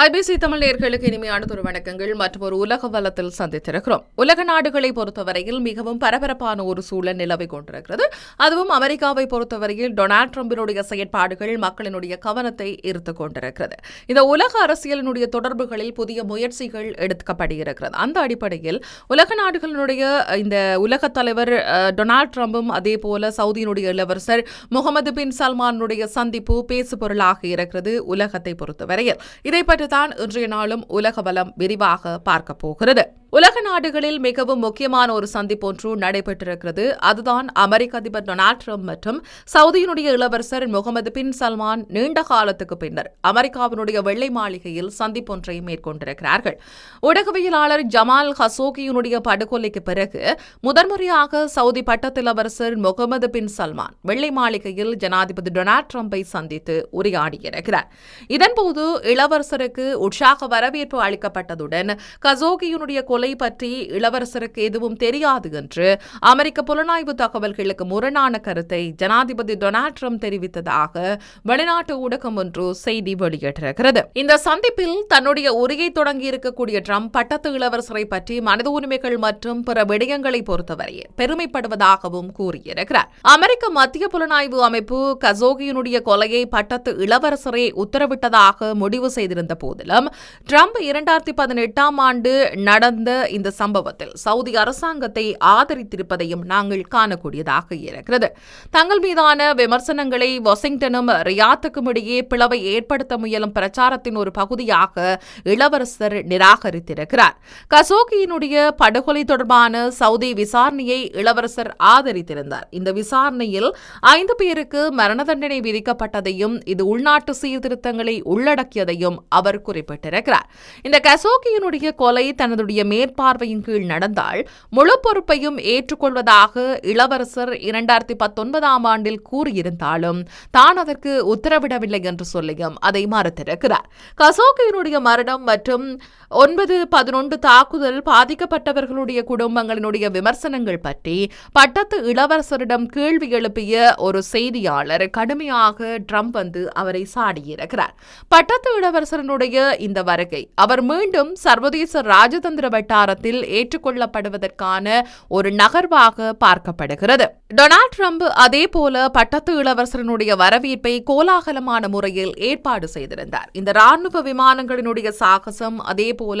IBC Tamil நேர்களுக்கு இனிமையான ஒரு வணக்கங்கள். மற்றும் ஒரு உலக வலத்தில் சந்தித்திருக்கிறோம். உலக நாடுகளை பொறுத்தவரையில் மிகவும் பரபரப்பான ஒரு சூழல் நிலவை கொண்டிருக்கிறது. அதுவும் அமெரிக்காவை பொறுத்தவரையில் டொனால்ட் ட்ரம்பினுடைய செயற்பாடுகள் மக்களினுடைய கவனத்தை ஈர்த்து கொண்டிருக்கிறது. இந்த உலக அரசியலினுடைய தொடர்புகளில் புதிய முயற்சிகள் எடுக்கப்படுகிறது அந்த அடிப்படையில் உலக நாடுகளினுடைய இந்த உலக தலைவர் டொனால்ட் ட்ரம்பும் அதே போல சவுதியினுடைய இளவரசர் முகமது பின் சல்மானுடைய சந்திப்பு பேசு பொருளாக இருக்கிறது உலகத்தை பொறுத்தவரையில். இதை பற்றி தான் இன்றைய நாளும் உலக வலம் விரிவாக பார்க்க போகிறது. உலக நாடுகளில் மிகவும் முக்கியமான ஒரு சந்திப்பு ஒன்று நடைபெற்றிருக்கிறது. அதுதான் அமெரிக்க அதிபர் டொனால்ட் ட்ரம்ப் மற்றும் சவுதியினுடைய இளவரசர் முகமது பின் சல்மான் நீண்ட காலத்துக்கு பின்னர் அமெரிக்காவினுடைய வெள்ளை மாளிகையில் சந்திப்பொன்றை மேற்கொண்டிருக்கிறார்கள். ஊடகவியலாளர் ஜமால் ஹசோகியினுடைய படுகொலைக்கு பிறகு முதன்முறையாக சவுதி பட்டத்திலவரசர் முகமது பின் சல்மான் வெள்ளை மாளிகையில் ஜனாதிபதி டொனால்ட் ட்ரம்பை சந்தித்து உரையாடியிருக்கிறார். இதன்போது இளவரசருக்கு உற்சாக வரவேற்பு அளிக்கப்பட்டதுடன் கசோகியினுடைய கொலை பற்றி இளவரசருக்கு எதுவும் தெரியாது என்று அமெரிக்க புலனாய்வு தகவல்களுக்கு முரணான கருத்தை ஜனாதிபதி டொனால்ட் ட்ரம்ப் தெரிவித்ததாக வெளிநாட்டு ஊடகம் ஒன்று செய்தி வெளியிட்டிருக்கிறது. இந்த சந்திப்பில் தன்னுடைய உரையை தொடங்கி இருக்கக்கூடிய ட்ரம்ப் பட்டத்து இளவரசரை பற்றி மனித உரிமைகள் மற்றும் பிற விடயங்களை பொறுத்தவரை பெருமைப்படுவதாகவும் கூறியிருக்கிறார். அமெரிக்க மத்திய புலனாய்வு அமைப்பு கசோகியினுடைய கொலையை பட்டத்து இளவரசரே உத்தரவிட்டதாக முடிவு செய்திருந்த போதிலும் ட்ரம்ப் இரண்டாயிரத்தி பதினெட்டாம் ஆண்டு நடந்த நடந்த இந்த சம்பவத்தில் சவுதி அரசாங்கத்தை ஆதரித்திருப்பதையும் நாங்கள் காணக்கூடியதாக இருக்கிறது. தங்கள் மீதான விமர்சனங்களை வாஷிங்டனும் ரியாத்துக்கும் இடையே பிளவை ஏற்படுத்த முயலும் பிரச்சாரத்தின் ஒரு பகுதியாக இளவரசர் நிராகரித்திருக்கிறார். கசோகியினுடைய படுகொலை தொடர்பான சவுதி விசாரணையை இளவரசர் ஆதரித்திருந்தார். இந்த விசாரணையில் ஐந்து பேருக்கு மரண தண்டனை விதிக்கப்பட்டதையும் இது உள்நாட்டு சீர்திருத்தங்களை உள்ளடக்கியதையும் அவர் குறிப்பிட்டிருக்கிறார். இந்த கசோகியினுடைய கொலை தனதுடைய மேற்பார்வையின் கீழ் நடந்தால் முழு பொறுப்பையும் ஏற்றுக்கொள்வதாக இளவரசர் இரண்டாயிரத்தி பத்தொன்பதாம் ஆண்டில் கூறியிருந்தாலும் தான் அதற்கு உத்தரவிடவில்லை என்று சொல்லியும் அதை மறுத்திருக்கிறார். கசோகியினுடைய மரணம் மற்றும் ஒன்பது பதினொன்று தாக்குதல் பாதிக்கப்பட்டவர்களுடைய குடும்பங்களினுடைய விமர்சனங்கள் பற்றி பட்டத்து இளவரசரிடம் கேள்வி எழுப்பிய ஒரு செய்தியாளர் கடுமையாக ட்ரம்ப் வந்து அவரை சாடியிருக்கிறார். பட்டத்து இளவரசரனுடைய இந்த வருகை அவர் மீண்டும் சர்வதேச ராஜதந்திர வட்டாரத்தில் ஏற்றுக்கொள்ளப்படுவதற்கான ஒரு நகர்வாக பார்க்கப்படுகிறது. டொனால்ட் ட்ரம்ப் அதே போல பட்டத்து இளவரசனுடைய வரவேற்பை கோலாகலமான முறையில் ஏற்பாடு செய்திருந்தார். இந்த ராணுவ விமானங்களினுடைய சாகசம் அதே போல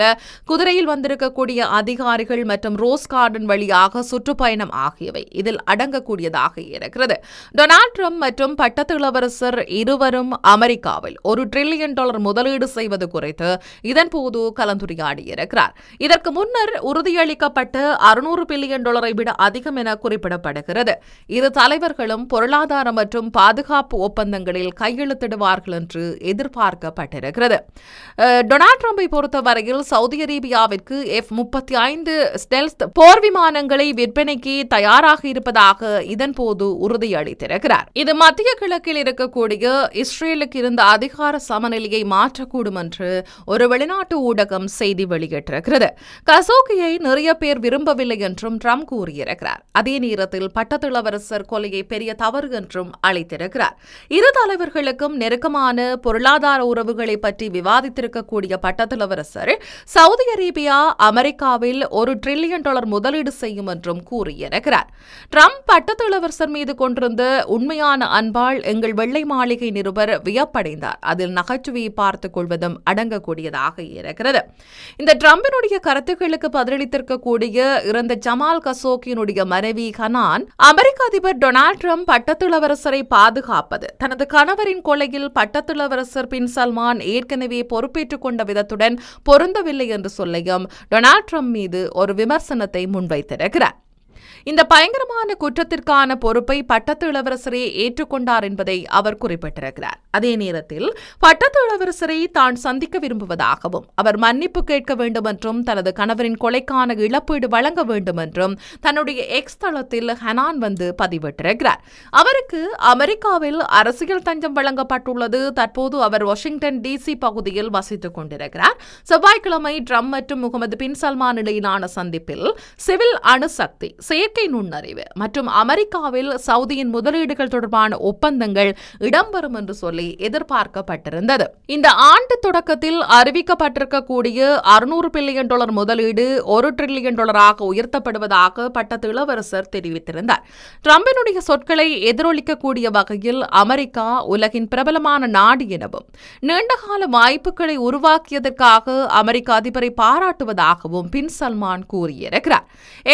குதிரையில் வந்திருக்கக்கூடிய அதிகாரிகள் மற்றும் ரோஸ் கார்டன் வழியாக சுற்றுப்பயணம் ஆகியவை இதில் அடங்கக்கூடியதாக இருக்கிறது. டொனால்ட் ட்ரம்ப் மற்றும் பட்டத்து இளவரசர் இருவரும் அமெரிக்காவில் ஒரு டிரில்லியன் டாலர் முதலீடு செய்வது குறித்து இதன்போது கலந்துரையாடியிருக்கிறார். இதற்கு முன்னர் உறுதியளிக்கப்பட்ட அறுநூறு பில்லியன் டாலரை விட அதிகம் என குறிப்பிடப்படுகிறது. இரு தலைவர்களும் பொருளாதார மற்றும் பாதுகாப்பு ஒப்பந்தங்களில் கையெழுத்திடுவார்கள் என்று எதிர்பார்க்கப்பட்டிருக்கிறது. டொனால்ட் ட்ரம்பை பொறுத்தவரையில் சவுதி அரேபியாவிற்கு எஃப் முப்பத்தி ஐந்து ஸ்டெல்த் போர் விமானங்களை விற்பனைக்கு தயாராக இருப்பதாக இதன்போது உறுதியளித்திருக்கிறார். இது மத்திய கிழக்கில் இருக்கக்கூடிய இஸ்ரேலுக்கு இருந்த அதிகார சமநிலையை மாற்றக்கூடும் என்று ஒரு வெளிநாட்டு ஊடகம் செய்தி வெளியிட்டிருக்கிறது. கசோகியை நிறைய பேர் விரும்பவில்லை என்றும் ட்ரம்ப் கூறியிருக்கிறார். அதே நேரத்தில் பட்டத்திளவரசர் கொலையை பெரிய தவறு என்றும் அழைத்திருக்கிறார். இரு தலைவர்களுக்கும் நெருக்கமான பொருளாதார உறவுகளை பற்றி விவாதித்திருக்கக்கூடிய பட்டத்திளவரசர் சவுதி அரேபியா அமெரிக்காவில் ஒரு டிரில்லியன் டாலர் முதலீடு செய்யும் என்றும் கூறியிருக்கிறார். ட்ரம்ப் பட்டத்திளவரசர் மீது கொண்டிருந்த உண்மையான அன்பால் எங்கள் வெள்ளை மாளிகை நிருபர் வியப்படைந்தார். அதில் நகைச்சுவையை பார்த்துக் கொள்வதும் அடங்கக்கூடியதாக இருக்கிறது. இந்த ட்ரம்பினுடைய கருத்துக்களுக்கு பதிலளித்திருக்கக்கூடிய இறந்த ஜமால் கசோக்கியினுடைய மனைவி ஹனான் அமெரிக்க அதிபர் டொனால்ட் ட்ரம்ப் பட்டத்திளவரசரை பாதுகாப்பது தனது கணவரின் கொலையில் பட்டத்திளவரசர் பின் சல்மான் ஏற்கனவே பொறுப்பேற்றுக் கொண்ட விதத்துடன் பொருந்தவில்லை என்று சொல்லியும் டொனால்ட் ட்ரம்ப் மீது ஒரு விமர்சனத்தை முன்வைத்திருக்கிறார். இந்த பயங்கரமான குற்றத்திற்கான பொறுப்பை பட்டத்து இளவரசரே ஏற்றுக்கொண்டார் என்பதை அவர் குறிப்பிட்டிருக்கிறார். அதே நேரத்தில் பட்டத்து இளவரசரை தான் சந்திக்க விரும்புவதாகவும் அவர் மன்னிப்பு கேட்க வேண்டும் என்றும் தனது கணவரின் கொலைக்கான இழப்பீடு வழங்க வேண்டும் என்றும் தன்னுடைய எக்ஸ் தளத்தில் ஹனான் வந்து பதிவிட்டிருக்கிறார். அவருக்கு அமெரிக்காவில் அரசியல் தஞ்சம் வழங்கப்பட்டுள்ளது. தற்போது அவர் வாஷிங்டன் டிசி பகுதியில் வசித்துக் கொண்டிருக்கிறார். செவ்வாய்க்கிழமை ட்ரம்ப் மற்றும் முகமது பின் சல்மான் இடையிலான சந்திப்பில் சிவில் அணுசக்தி செயற்கை செயற்கை நுண்ணறிவு மற்றும் அமெரிக்காவில் சவுதியின் முதலீடுகள் தொடர்பான ஒப்பந்தங்கள் இடம்பெறும் என்று சொல்லி எதிர்பார்க்கப்பட்டிருந்தது. இந்த ஆண்டு தொடக்கத்தில் அறிவிக்கப்பட்டிருக்கக்கூடிய அறுநூறு பில்லியன் டாலர் முதலீடு ஒரு டிரில்லியன் டாலராக உயர்த்தப்படுவதாக பட்டத்து இளவரசர் தெரிவித்திருந்தார். டிரம்பினுடைய சொற்களை எதிரொலிக்கக்கூடிய வகையில் அமெரிக்கா உலகின் பிரபலமான நாடு எனவும் நீண்டகால வாய்ப்புகளை உருவாக்கியதற்காக அமெரிக்க அதிபரை பாராட்டுவதாகவும் பின் சல்மான் கூறியிருக்கிறார்.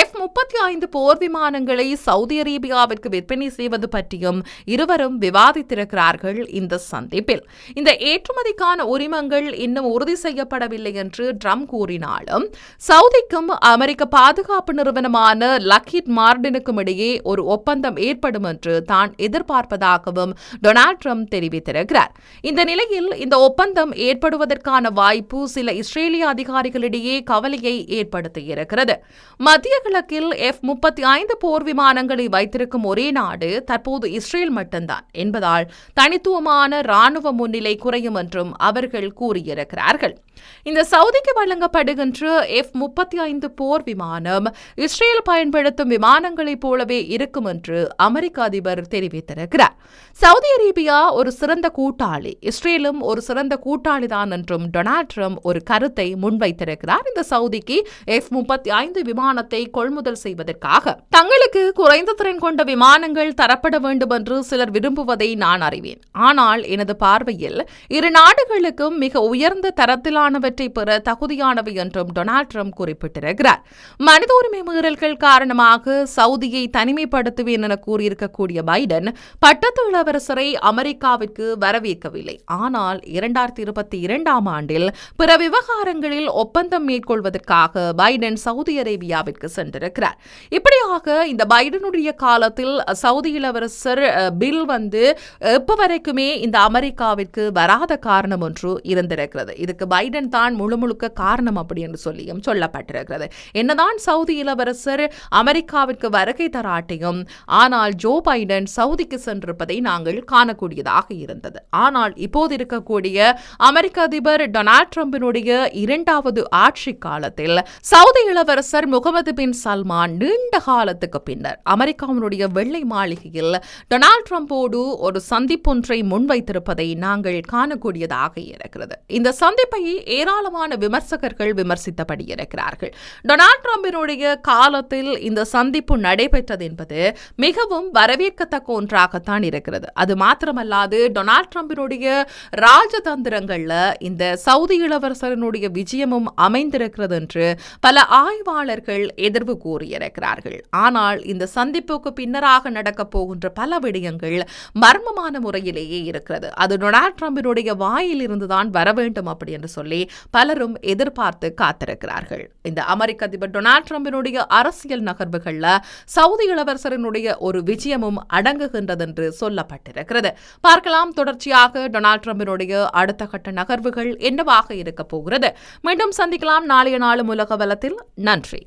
எஃப் முப்பத்தி ஐந்து போர் போர் விமானங்களை சவுதி அரேபியாவிற்கு விற்பனை செய்வது பற்றியும் இருவரும் விவாதித்திருக்கிறார்கள் இந்த சந்திப்பில். இந்த ஏற்றுமதிக்கான உரிமங்கள் இன்னும் உறுதி செய்யப்படவில்லை என்று ட்ரம்ப் கூறினாலும் சவுதிக்கும் அமெரிக்க பாதுகாப்பு நிறுவனமான லக்கிட் மார்டினுக்கும் இடையே ஒரு ஒப்பந்தம் ஏற்படும் என்று தான் எதிர்பார்ப்பதாகவும் டொனால்ட் ட்ரம்ப் தெரிவித்திருக்கிறார். இந்த நிலையில் இந்த ஒப்பந்தம் ஏற்படுவதற்கான வாய்ப்பு சில இஸ்ரேலிய அதிகாரிகளிடையே கவலையை ஏற்படுத்தியிருக்கிறது. மத்திய கிழக்கில் எஃப் முப்பத்தி ஐந்து போர் விமானங்களை வைத்திருக்கும் ஒரே நாடு தற்போது இஸ்ரேல் மட்டும்தான் என்பதால் தனித்துவமான ராணுவ முன்னிலை குறையும் என்றும் அவர்கள் கூறியிருக்கிறார்கள். இந்த சவுதிக்கு வழங்கப்படுகின்ற எஃப் முப்பத்தி ஐந்து போர் விமானம் இஸ்ரேல் பயன்படுத்தும் விமானங்களைப் போலவே இருக்கும் என்று அமெரிக்க அதிபர் தெரிவித்திருக்கிறார். சவுதி அரேபியா ஒரு சிறந்த கூட்டாளி இஸ்ரேலும் ஒரு சிறந்த கூட்டாளி தான் என்றும் டொனால்ட் ட்ரம்ப் ஒரு கருத்தை முன்வைத்திருக்கிறார். இந்த சவுதிக்கு எஃப் முப்பத்தி ஐந்து விமானத்தை கொள்முதல் செய்வதற்காக தங்களுக்கு குறைந்த திறன் கொண்ட விமானங்கள் தரப்பட வேண்டும் என்று சிலர் விரும்புவதை நான் அறிவேன். ஆனால் எனது பார்வையில் இரு நாடுகளுக்கும் மிக உயர்ந்த தரத்திலானவற்றை பெற தகுதியானவை என்றும் டொனால்ட் ட்ரம்ப் குறிப்பிட்டிருக்கிறார். மனித உரிமை மீறல்கள் காரணமாக சவுதியை தனிமைப்படுத்துவேன் என கூறியிருக்கக்கூடிய பைடன் பட்டத்து இளவரசரை அமெரிக்காவிற்கு வரவேற்கவில்லை. ஆனால் இரண்டாயிரத்தி இருபத்தி இரண்டாம் ஆண்டில் பிற விவகாரங்களில் ஒப்பந்தம் மேற்கொள்வதற்காக பைடன் சவுதி அரேபியாவிற்கு சென்றிருக்கிறார். இப்படியாக இந்த பைடனுடைய காலத்தில் சவுதி இளவரசர் பில் வந்து எப்ப வரைக்குமே இந்த அமெரிக்காவிற்கு வராத காரணம் ஒன்று இருந்திருக்கிறது. இதுக்கு பைடன் தான் முழு முழுக்க காரணம் அப்படி என்று சொல்லியும் சொல்லப்பட்டிருக்கிறது. என்னதான் சவுதி இளவரசர் அமெரிக்காவிற்கு வருகை தராட்டியும் ஆனால் ஜோ பைடன் சவுதிக்கு சென்றிருப்பதை நாங்கள் காணக்கூடியதாக இருந்தது. ஆனால் இப்போது இருக்கக்கூடிய அமெரிக்க அதிபர் டொனால்ட் ட்ரம்பினுடைய இரண்டாவது ஆட்சி காலத்தில் சவுதி இளவரசர் முகமது பின் சல்மான் நீண்ட காலத்துக்கு பின்னர் அமெரிக்காவினுடைய வெள்ளை மாளிகையில் டொனால்ட் ட்ரம்போடு ஒரு சந்திப்பொன்றை முன்வைத்திருப்பதை நாங்கள் காணக்கூடியதாக இருக்கிறது. இந்த சந்திப்பை ஏராளமான விமர்சகர்கள் விமர்சித்தபடி இருக்கிறார்கள். டொனால்ட் ட்ரம்பினுடைய காலத்தில் இந்த சந்திப்பு நடைபெற்றது என்பது மிகவும் வரவேற்கத்தக்க ஒன்றாகத்தான் இருக்கிறது. அது மாத்திரமல்லாது டொனால்ட் ட்ரம்பினுடைய ராஜதந்திரங்கள்ல இந்த சவுதி இளவரசரனுடைய விஜயமும் அமைந்திருக்கிறது என்று பல ஆய்வாளர்கள் எதிர்வு கூறியிருக்கிறார்கள். ஆனால் இந்த சந்திப்புக்கு பின்னராக நடக்கப் போகின்ற பல விடயங்கள் மர்மமான முறையிலேயே இருக்கிறது. அது டொனால்ட் ட்ரம்பினுடைய வாயிலிருந்து தான் வர வேண்டும் அப்படி என்று சொல்லி சொல்லி பலரும் எதிர்பார்த்து காத்திருக்கிறார்கள். இந்த அமெரிக்க அதிபர் டொனால்ட் ட்ரம்பினுடைய அரசியல் நகர்வுகள்ல சவுதி இளவரசரினுடைய ஒரு விஜயமும் அடங்குகின்றது என்று சொல்லப்பட்டிருக்கிறது. பார்க்கலாம் தொடர்ச்சியாக டொனால்ட் ட்ரம்பினுடைய அடுத்த கட்ட நகர்வுகள் என்னவாக இருக்க போகிறது. மீண்டும் சந்திக்கலாம். நாளைய நாளும் உலக வலத்தில் நன்றி.